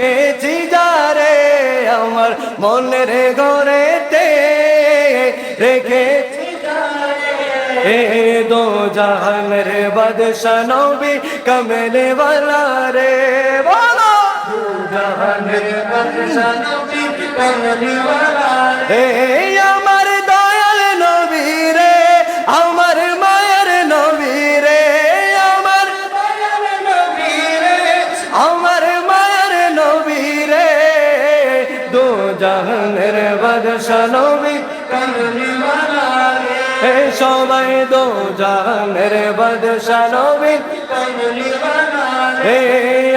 রেখেছি যারে আমার মনের ঘরেতে। রেখেছি এ দো জাহান রে বাদশাহ নবী কমলে রে বলো। জাহান রে বাদশাহ নবী কমলে বলা রে জাহানের বাদশা নবী কামলিওয়ালা হে সবাই দো জাহানের বাদশা নবী কামলিওয়ালা হে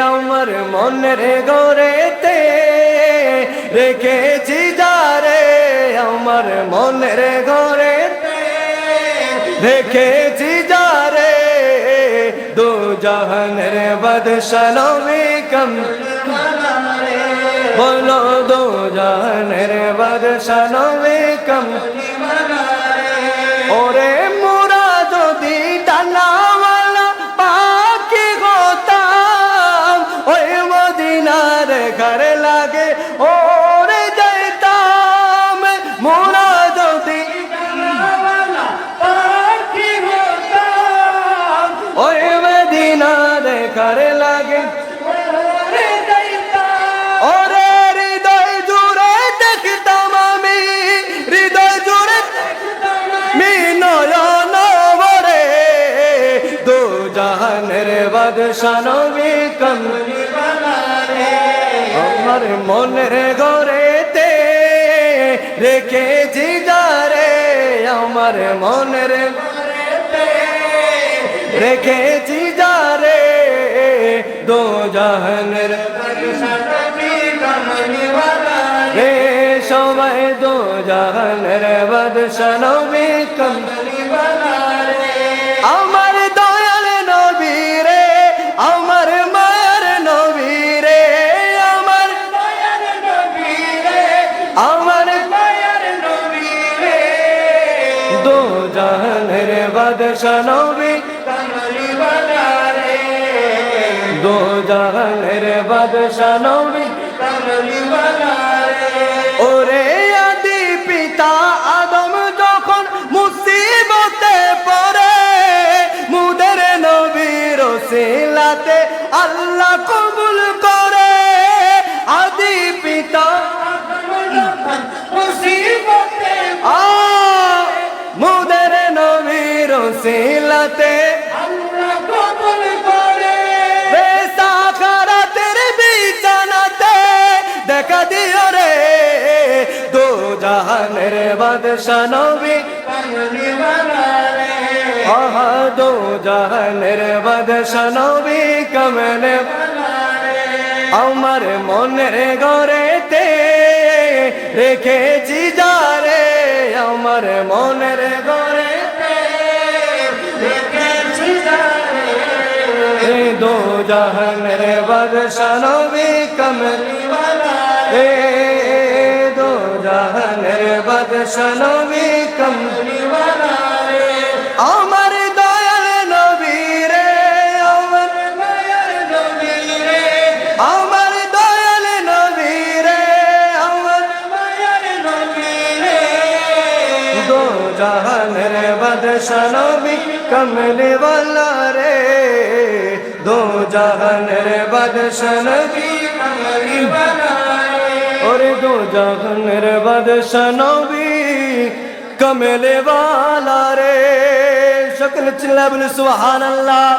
আমার মনের গরেতে রেখেছি যারে, আমার মনের ঘরে রেখেছি যারে। দু জাহানের বাদশা নবী কম বলো দো জাহানের বাদশা নবী কমলে ওরে মোরা যদি ডানাওয়ালা পাখি হতাম, ওই মদিনার ঘর লাগে, ওরে যাইতাম। মোরা যদি ওই ঘর লাগে ওরে জাহানের বাদশা নবী কমলি আমার মনের ঘরেতে রেখেছি যারে আমার মনের রেখেছি যারে দো জাহানের রে সবাই দো জাহানের বাদশা নবী কমলি দো জাহানের বাদশা নবী কমলি রে দো জাহানের বাদশা নবী কমলি রে ওরে নবীর সিলাতে আল্লাহ কবুল করে। বেসাখারাতের বিছানাতে দেখা দিও রে। দো জাহানের বাদশা নবী। আহা দো জাহানের বাদশা নবী কমলে আমার মনের ঘরেতে রেখেছি যারে আমার মনের ঘরেতে দো জাহানের বাদশা নবী কমলি এ দো জাহানের বাদশা নবী কমলি আমার দয়াল নবী রে, আমার দয়াল নবী রে আমার দয়াল নবী রে, আমার দয়াল নবী রে। দো জাহানের বাদশা নবী, কমলে वाला রে। दो जहन बदश नबी बनाए। और दो जहन बदश भी कमले वाला रे। शक्ल चिल्ला बोले सुहा अल्लाह।